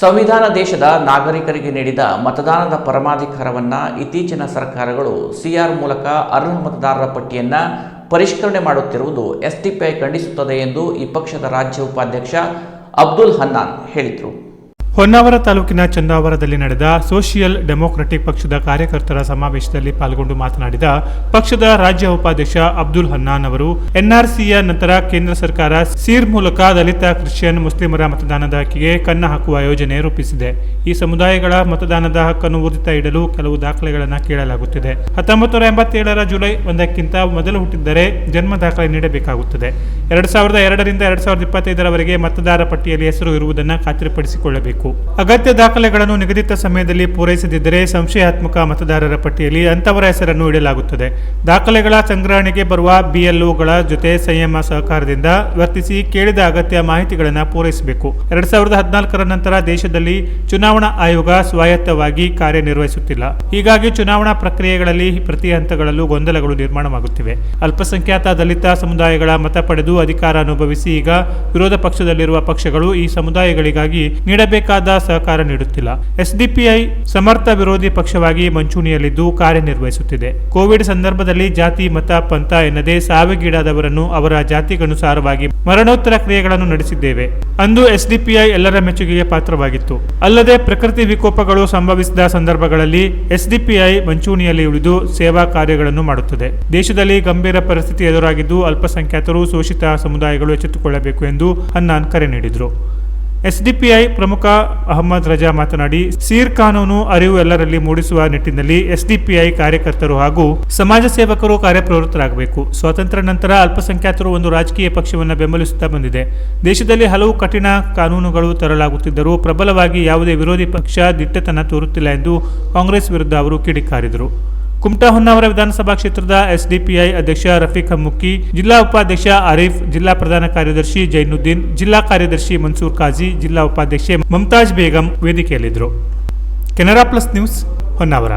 ಸಂವಿಧಾನ ದೇಶದ ನಾಗರಿಕರಿಗೆ ನೀಡಿದ ಮತದಾನದ ಪರಮಾಧಿಕಾರವನ್ನು ಇತ್ತೀಚಿನ ಸರ್ಕಾರಗಳು ಸಿಆರ್ ಮೂಲಕ ಅರ್ಹ ಮತದಾರರ ಪಟ್ಟಿಯನ್ನು ಪರಿಷ್ಕರಣೆ ಮಾಡುತ್ತಿರುವುದು ಎಸ್ಟಿಪಿಐ ಖಂಡಿಸುತ್ತದೆ ಎಂದು ಈ ಪಕ್ಷದ ರಾಜ್ಯ ಉಪಾಧ್ಯಕ್ಷ ಅಬ್ದುಲ್ ಹನ್ನಾನ್ ಹೇಳಿದರು. ಹೊನ್ನಾವರ ತಾಲೂಕಿನ ಚಂದಾವರದಲ್ಲಿ ನಡೆದ ಸೋಷಿಯಲ್ ಡೆಮೋಕ್ರೆಟಿಕ್ ಪಕ್ಷದ ಕಾರ್ಯಕರ್ತರ ಸಮಾವೇಶದಲ್ಲಿ ಪಾಲ್ಗೊಂಡು ಮಾತನಾಡಿದ ಪಕ್ಷದ ರಾಜ್ಯ ಉಪಾಧ್ಯಕ್ಷ ಅಬ್ದುಲ್ ಹನ್ನಾನ್ ಅವರು, ಎನ್ಆರ್ಸಿಯ ನಂತರ ಕೇಂದ್ರ ಸರ್ಕಾರ ಸೀರ್ ಮೂಲಕ ದಲಿತ, ಕ್ರಿಶ್ಚಿಯನ್, ಮುಸ್ಲಿಮರ ಮತದಾನದ ಹಕ್ಕಿಗೆ ಕನ್ನ ಹಾಕುವ ಯೋಜನೆ ರೂಪಿಸಿದೆ. ಈ ಸಮುದಾಯಗಳ ಮತದಾನದ ಹಕ್ಕನ್ನು ಊರ್ಜಿತ ಇಡಲು ಕೆಲವು ದಾಖಲೆಗಳನ್ನು ಕೇಳಲಾಗುತ್ತಿದೆ. ಹತ್ತೊಂಬತ್ತು ನೂರ ಎಂಬತ್ತೇಳರ ಜುಲೈ ಒಂದಕ್ಕಿಂತ ಮೊದಲು ಹುಟ್ಟಿದ್ದರೆ ಜನ್ಮ ದಾಖಲೆ ನೀಡಬೇಕಾಗುತ್ತದೆ. ಎರಡ್ ಸಾವಿರದ ಎರಡರಿಂದ ಎರಡ್ ಸಾವಿರದ ಇಪ್ಪತ್ತೈದರವರೆಗೆ ಮತದಾರ ಪಟ್ಟಿಯಲ್ಲಿ ಹೆಸರು ಇರುವುದನ್ನು ಖಾತ್ರಿಪಡಿಸಿಕೊಳ್ಳಬೇಕು. ಅಗತ್ಯ ದಾಖಲೆಗಳನ್ನು ನಿಗದಿತ ಸಮಯದಲ್ಲಿ ಪೂರೈಸದಿದ್ದರೆ ಸಂಶಯಾತ್ಮಕ ಮತದಾರರ ಪಟ್ಟಿಯಲ್ಲಿ ಅಂತವರ ಹೆಸರನ್ನು ಇಡಲಾಗುತ್ತದೆ. ದಾಖಲೆಗಳ ಸಂಗ್ರಹಣೆಗೆ ಬರುವ ಬಿಎಲ್ಒಗಳ ಜೊತೆ ಸಂಯಮ ಸಹಕಾರದಿಂದ ವರ್ತಿಸಿ ಕೇಳಿದ ಅಗತ್ಯ ಮಾಹಿತಿಗಳನ್ನು ಪೂರೈಸಬೇಕು. ಎರಡ್ ಸಾವಿರದ ಹದಿನಾಲ್ಕರ ನಂತರ ದೇಶದಲ್ಲಿ ಚುನಾವಣಾ ಆಯೋಗ ಸ್ವಾಯತ್ತವಾಗಿ ಕಾರ್ಯನಿರ್ವಹಿಸುತ್ತಿಲ್ಲ. ಹೀಗಾಗಿ ಚುನಾವಣಾ ಪ್ರಕ್ರಿಯೆಗಳಲ್ಲಿ ಪ್ರತಿ ಹಂತಗಳಲ್ಲೂ ಗೊಂದಲಗಳು ನಿರ್ಮಾಣವಾಗುತ್ತಿವೆ. ಅಲ್ಪಸಂಖ್ಯಾತ ದಲಿತ ಸಮುದಾಯಗಳ ಮತ ಪಡೆದು ಅಧಿಕಾರ ಅನುಭವಿಸಿ ಈಗ ವಿರೋಧ ಪಕ್ಷದಲ್ಲಿರುವ ಪಕ್ಷಗಳು ಈ ಸಮುದಾಯಗಳಿಗಾಗಿ ನೀಡಬೇಕಾದ ಸಹಕಾರ ನೀಡುತ್ತಿಲ್ಲ. ಎಸ್ಡಿಪಿಐ ಸಮರ್ಥ ವಿರೋಧಿ ಪಕ್ಷವಾಗಿ ಮಂಚೂಣಿಯಲ್ಲಿದ್ದು ಕಾರ್ಯನಿರ್ವಹಿಸುತ್ತಿದೆ. ಕೋವಿಡ್ ಸಂದರ್ಭದಲ್ಲಿ ಜಾತಿ, ಮತ, ಪಂಥ ಎನ್ನದೇ ಸಾವಿಗೀಡಾದವರನ್ನು ಅವರ ಜಾತಿಗನುಸಾರವಾಗಿ ಮರಣೋತ್ತರ ಕ್ರಿಯೆಗಳನ್ನು ನಡೆಸಿದ್ದೇವೆ. ಅಂದು ಎಸ್ಡಿಪಿಐ ಎಲ್ಲರ ಮೆಚ್ಚುಗೆಗೆ ಪಾತ್ರವಾಗಿತ್ತು. ಅಲ್ಲದೆ ಪ್ರಕೃತಿ ವಿಕೋಪಗಳು ಸಂಭವಿಸಿದ ಸಂದರ್ಭಗಳಲ್ಲಿ ಎಸ್ಡಿಪಿಐ ಮಂಚೂಣಿಯಲ್ಲಿ ಉಳಿದು ಸೇವಾ ಕಾರ್ಯಗಳನ್ನು ಮಾಡುತ್ತದೆ. ದೇಶದಲ್ಲಿ ಗಂಭೀರ ಪರಿಸ್ಥಿತಿ ಎದುರಾಗಿದ್ದು ಅಲ್ಪಸಂಖ್ಯಾತರು ಶೋಷಿತ ಸಮುದಾಯಗಳು ಎಚ್ಚೆತ್ತುಕೊಳ್ಳಬೇಕು ಎಂದು ಹನ್ನಾನ್ ಕರೆ ನೀಡಿದರು. ಎಸ್ಡಿಪಿಐ ಪ್ರಮುಖ ಅಹಮ್ಮದ್ ರಜಾ ಮಾತನಾಡಿ, ಸೀರ್ ಕಾನೂನು ಅರಿವು ಎಲ್ಲರಲ್ಲಿ ಮೂಡಿಸುವ ನಿಟ್ಟಿನಲ್ಲಿ ಎಸ್ಡಿಪಿಐ ಕಾರ್ಯಕರ್ತರು ಹಾಗೂ ಸಮಾಜ ಸೇವಕರು ಕಾರ್ಯಪ್ರವೃತ್ತರಾಗಬೇಕು. ಸ್ವಾತಂತ್ರ್ಯ ನಂತರ ಅಲ್ಪಸಂಖ್ಯಾತರು ಒಂದು ರಾಜಕೀಯ ಪಕ್ಷವನ್ನು ಬೆಂಬಲಿಸುತ್ತಾ ಬಂದಿದೆ. ದೇಶದಲ್ಲಿ ಹಲವು ಕಠಿಣ ಕಾನೂನುಗಳು ತರಲಾಗುತ್ತಿದ್ದರೂ ಪ್ರಬಲವಾಗಿ ಯಾವುದೇ ವಿರೋಧಿ ಪಕ್ಷ ದಿಟ್ಟತನ ತೋರುತ್ತಿಲ್ಲ ಎಂದು ಕಾಂಗ್ರೆಸ್ ವಿರುದ್ಧ ಅವರು ಕಿಡಿಕಾರಿದರು. ಕುಮಟಾ ಹೊನ್ನಾವರ ವಿಧಾನಸಭಾ ಕ್ಷೇತ್ರದ ಎಸ್ಡಿಪಿಐ ಅಧ್ಯಕ್ಷ ರಫೀಕ್ ಹಮ್ಮುಕ್ಕಿ ಜಿಲ್ಲಾ ಉಪಾಧ್ಯಕ್ಷ ಆರಿಫ್, ಜಿಲ್ಲಾ ಪ್ರಧಾನ ಕಾರ್ಯದರ್ಶಿ ಜೈನುದ್ದೀನ್, ಜಿಲ್ಲಾ ಕಾರ್ಯದರ್ಶಿ ಮನ್ಸೂರ್ ಖಾಜಿ ಜಿಲ್ಲಾ ಉಪಾಧ್ಯಕ್ಷೆ Mumtaz Begum ವೇದಿಕೆಯಲ್ಲಿದ್ದರು. Canara plus news Honnavar.